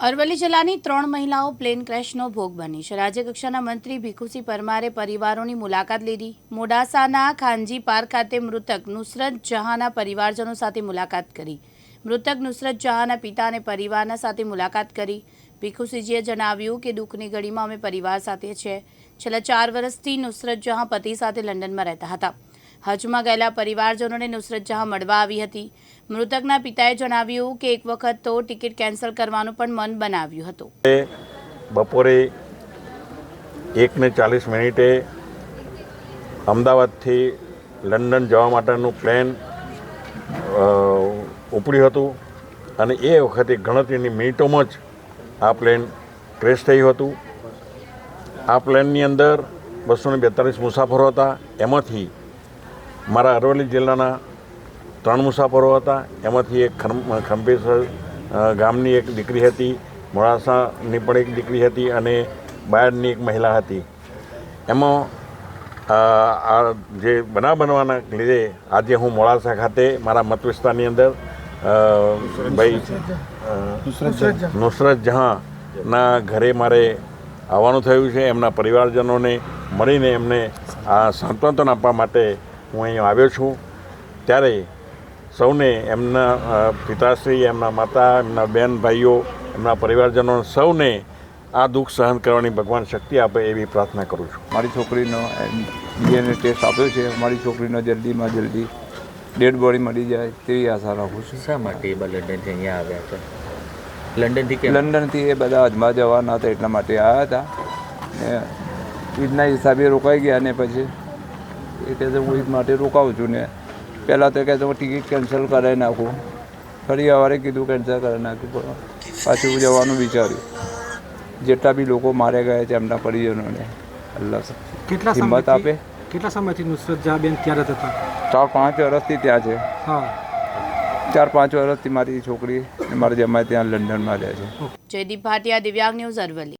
અરવલ્લી જિલ્લાની ત્રણ મહિલાઓ પ્લેન ક્રેશનો ભોગ બની છે. રાજ્યકક્ષાના મંત્રી ભીખુસિંહ પરમારે પરિવારોની મુલાકાત લીધી. મોડાસાના ખાનજી પાર્ક ખાતે મૃતક નુસરત જહાંના પરિવારજનો સાથે મુલાકાત કરી. મૃતક નુસરત જહાંના પિતા અને પરિવારના સાથે મુલાકાત કરી. ભીખુસિંહજીએ જણાવ્યું કે દુઃખની ઘડીમાં અમે પરિવાર સાથે છે. છેલ્લા ચાર વર્ષથી નુસરત જહાં પતિ સાથે લંડનમાં રહેતા હતા. હજમાં ગયેલા પરિવારજનોને નુસરત જહાં મળવા આવી હતી. મૃતકના પિતાએ જણાવ્યું કે એક વખત તો ટિકિટ કેન્સલ કરવાનું પણ મન બનાવ્યું હતું. બપોરે એકને ચાલીસ મિનિટે અમદાવાદથી લંડન જવા માટેનું પ્લેન ઉપડ્યું હતું અને એ વખતે ગણતરીની મિનિટોમાં જ આ પ્લેન ક્રેશ થયું હતું. આ પ્લેનની અંદર બસો બેતાલીસ મુસાફરો હતા. એમાંથી મારા અરવલ્લી જિલ્લાના ત્રણ મુસાફરો હતા. એમાંથી એક ખંભેસર ગામની એક દીકરી હતી, મોડાસાની પણ એક દીકરી હતી અને બાયડની એક મહિલા હતી. એમાં જે બનાવ બનવાના લીધે આજે હું મોડાસા ખાતે મારા મત વિસ્તારની અંદર ભાઈ નુસરત જહાંના ઘરે મારે આવવાનું થયું છે. એમના પરિવારજનોને મળીને એમને આ સાંત્વન આપવા માટે હું અહીં આવ્યો છું. ત્યારે સૌને એમના પિતાશ્રી એમના માતા એમના બેન ભાઈઓ એમના પરિવારજનો સૌને આ દુઃખ સહન કરવાની ભગવાન શક્તિ આપે એવી પ્રાર્થના કરું છું. મારી છોકરીનો ડીએનએ ટેસ્ટ આપ્યો છે. મારી છોકરીનો જલ્દીમાં જલ્દી ડેડ બોડી મળી જાય તેવી આશા રાખું છું. શા માટે લંડનથી અહીંયા આવ્યા હતા? લંડનથી લંડનથી એ બધા અજમા જવાના હતા એટલા માટે આવ્યા હતા. ને ઈદના હિસાબે રોકાઈ ગયા ને પછી એ કહે છે હું માટે રોકાવું છું ને. પહેલાં તો કહે છે હું ટિકિટ કેન્સલ કરાવી નાખું. ફરી સવારે કીધું કેન્સલ કરી નાખ્યું પણ પાછું જવાનું વિચાર્યું. જેટલા બી લોકો માર્યા ગયા છે એમના પરિજનોને. અલ્લાહ કેટલા હિંમત આપે. કેટલા સમયથી નુસરત જહાબેન ત્યાં રહેતા હતા? ચાર પાંચ વર્ષથી ત્યાં છે. હા. ચાર પાંચ વર્ષથી મારી છોકરી મારા જમાઈ ત્યાં લંડનમાં રહે છે. જયદીપ ભાટિયા દિવ્યાંગ ન્યૂઝ અરવલ્લી.